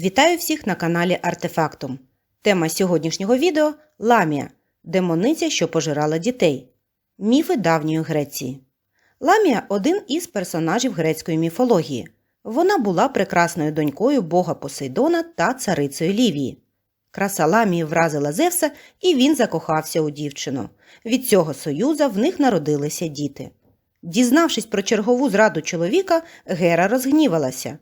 Вітаю всіх на каналі Артефактум. Тема сьогоднішнього відео Ламія демониця, що пожирала дітей. Міфи давньої Греції. Ламія один із персонажів грецької міфології. Вона була прекрасною донькою бога Посейдона та царицею Лівії. Краса Ламії вразила Зевса, і він закохався у дівчину. Від цього союза в них народилися діти. Дізнавшись про чергову зраду чоловіка, Гера розгнівалася.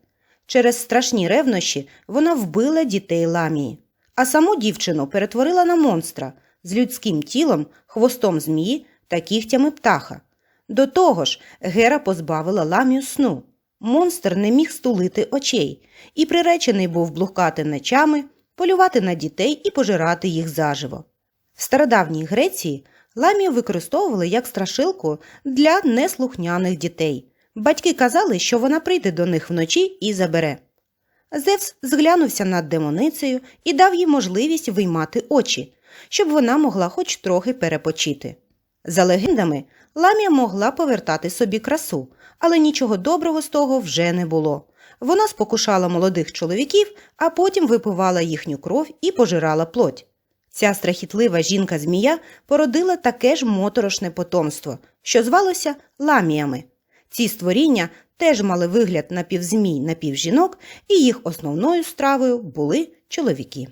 Через страшні ревнощі вона вбила дітей ламії, а саму дівчину перетворила на монстра з людським тілом, хвостом змії та кігтями птаха. До того ж, Гера позбавила ламію сну. Монстр не міг стулити очей і приречений був блукати ночами, полювати на дітей і пожирати їх заживо. В стародавній Греції ламію використовували як страшилку для неслухняних дітей. Батьки казали, що вона прийде до них вночі і забере. Зевс зглянувся над демоницею і дав їй можливість виймати очі, щоб вона могла хоч трохи перепочити. За легендами, ламія могла повертати собі красу, але нічого доброго з того вже не було. Вона спокушала молодих чоловіків, а потім випивала їхню кров і пожирала плоть. Ця страхітлива жінка-змія породила таке ж моторошне потомство, що звалося ламіями. Ці створіння теж мали вигляд напівзмій, напівжінок, і їх основною стравою були чоловіки.